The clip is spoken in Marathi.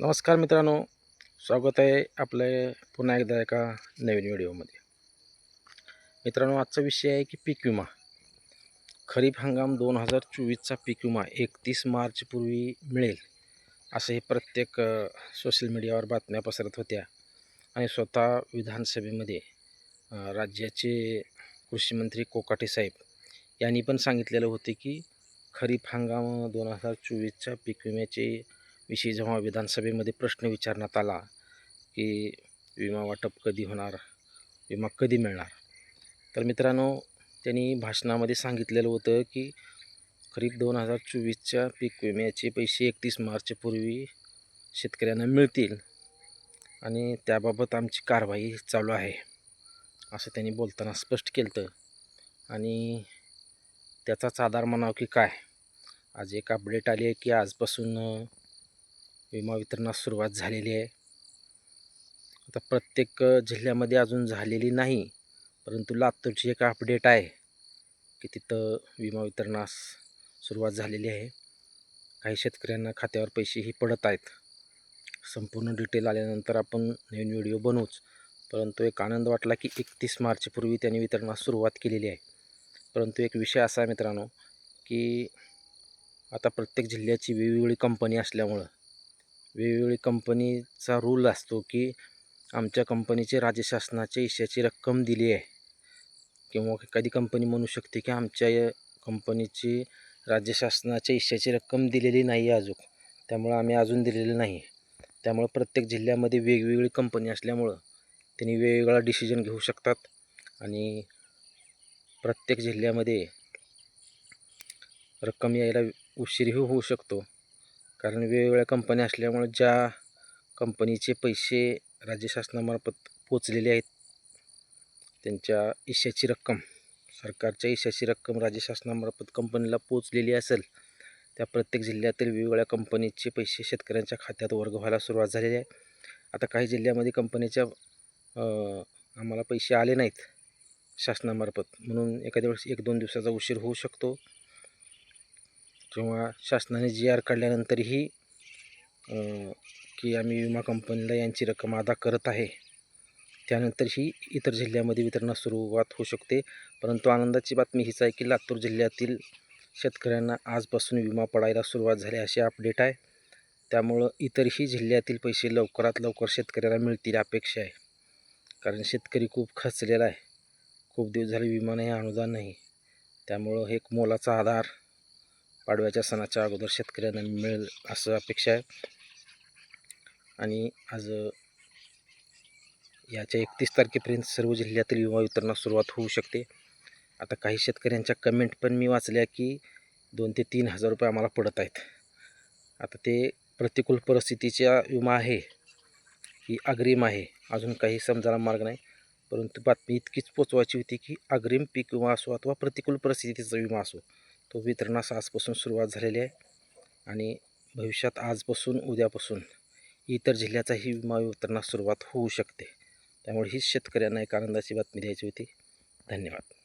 नमस्कार मित्रांनो स्वागत आहे आपले पुन्हा एकदा एका नवीन व्हिडिओमध्ये. मित्रांनो आजचा विषय आहे की पीक विमा. खरीप हंगाम दोन हजार चोवीसचा पीक विमा एकतीस मार्चपूर्वी मिळेल असं हे प्रत्येक सोशल मीडियावर बातम्या पसरत होत्या. आणि स्वतः विधानसभेमध्ये राज्याचे कृषीमंत्री कोकाटे साहेब यांनी पण सांगितलेलं होते की खरीप हंगाम दोन हजार चोवीसच्या पीक विम्याचे विषयी जेव्हा विधानसभेमध्ये प्रश्न विचारण्यात आला की विमा वाटप कधी होणार? विमा कधी मिळणार? तर मित्रांनो त्यांनी भाषणामध्ये सांगितलेलं होतं की खरीप दोन हजार चोवीसच्या पीक विम्याचे पैसे एकतीस मार्चपूर्वी शेतकऱ्यांना मिळतील आणि त्याबाबत आमची कारवाई चालू आहे असं त्यांनी बोलताना स्पष्ट केलं होतं आणि त्याचाच आधार म्हणावं की काय? आज एक अपडेट आली आहे की आजपासून विमा वितरणास सुरुवात झालेली आहे. आता प्रत्येक जिल्ह्यामध्ये अजून झालेली नाही परंतु लातूरची एक अपडेट आहे की तिथं विमा वितरणास सुरुवात झालेली आहे. काही शेतकऱ्यांना खात्यावर पैसेही पडत आहेत. संपूर्ण डिटेल आल्यानंतर आपण नवीन व्हिडिओ बनवूच परंतु एक आनंद वाटला की एकतीस मार्चपूर्वी त्यांनी वितरणास सुरुवात केलेली आहे. परंतु एक विषय असा आहे मित्रांनो की आता प्रत्येक जिल्ह्याची वेगवेगळी कंपनी असल्यामुळं वेगवेगळी कंपनीचा रूल असतो की आमच्या कंपनीचे राज्य शासनाच्या हिश्श्याची रक्कम दिली आहे. किंवा एखादी कंपनी म्हणू शकते की आमच्या या कंपनीची राज्य शासनाच्या हिश्श्याची रक्कम दिलेली नाही आहे अजून. त्यामुळं आम्ही अजून दिलेलं नाही. त्यामुळं प्रत्येक जिल्ह्यामध्ये वेगवेगळी कंपनी असल्यामुळं त्यांनी वेगवेगळा डिसिजन घेऊ शकतात. आणि प्रत्येक जिल्ह्यामध्ये रक्कम यायला उशीरही होऊ शकतो. कारण वेगवेगळ्या कंपन्या असल्यामुळे ज्या कंपनीचे पैसे राज्य शासनामार्फत पोचलेले आहेत त्यांच्या इशाची रक्कम सरकारच्या इशाची रक्कम राज्य शासनामार्फत कंपनीला पोचलेली असेल त्या प्रत्येक जिल्ह्यातील वेगवेगळ्या कंपनीचे पैसे शेतकऱ्यांच्या खात्यात वर्ग व्हायला सुरुवात झालेली आहे. आता काही जिल्ह्यामध्ये कंपनीच्या आम्हाला पैसे आले नाहीत शासनामार्फत. म्हणून एखाद्या वेळेस एक दोन दिवसाचा उशीर होऊ शकतो. किंवा शासनाने जी आर काढल्यानंतरही की आम्ही विमा कंपनीला यांची रक्कम अदा करत आहे त्यानंतरही इतर जिल्ह्यामध्ये वितरणास सुरुवात होऊ शकते. परंतु आनंदाची बातमी हीच आहे की लातूर जिल्ह्यातील शेतकऱ्यांना आजपासून विमा पडायला सुरुवात झाली अशी अपडेट आहे. त्यामुळं इतरही जिल्ह्यातील पैसे लवकरात लवकर शेतकऱ्याला मिळतील अपेक्षा आहे. कारण शेतकरी खूप खचलेला आहे. खूप दिवस झाले विमा नाही अनुदान नाही. त्यामुळं हे एक मोलाचा आधार पाडव्याच्या सणाच्या अगोदर शेतकऱ्यांना मिळेल असं अपेक्षा आहे. आणि आज याच्या एकतीस तारखेपर्यंत सर्व जिल्ह्यातील विमा वितरणास सुरुवात होऊ शकते. आता काही शेतकऱ्यांच्या कमेंट पण मी वाचल्या की दोन ते तीन हजार रुपये आम्हाला पडत आहेत. आता ते प्रतिकूल परिस्थितीचा विमा आहे की अग्रिम आहे अजून काही समजायला मार्ग नाही. परंतु बातमी इतकीच पोचवायची होती की अग्रिम पीक विमा असो अथवा प्रतिकूल परिस्थितीचा विमा असो तो वितरणास आजपासून सुरुवात झालेली आहे. आणि भविष्यात आजपासून उद्यापासून इतर जिल्ह्याचाही विमा वितरणास सुरुवात होऊ शकते. त्यामुळे हीच शेतकऱ्यांना एक आनंदाची बातमी द्यायची होती. धन्यवाद.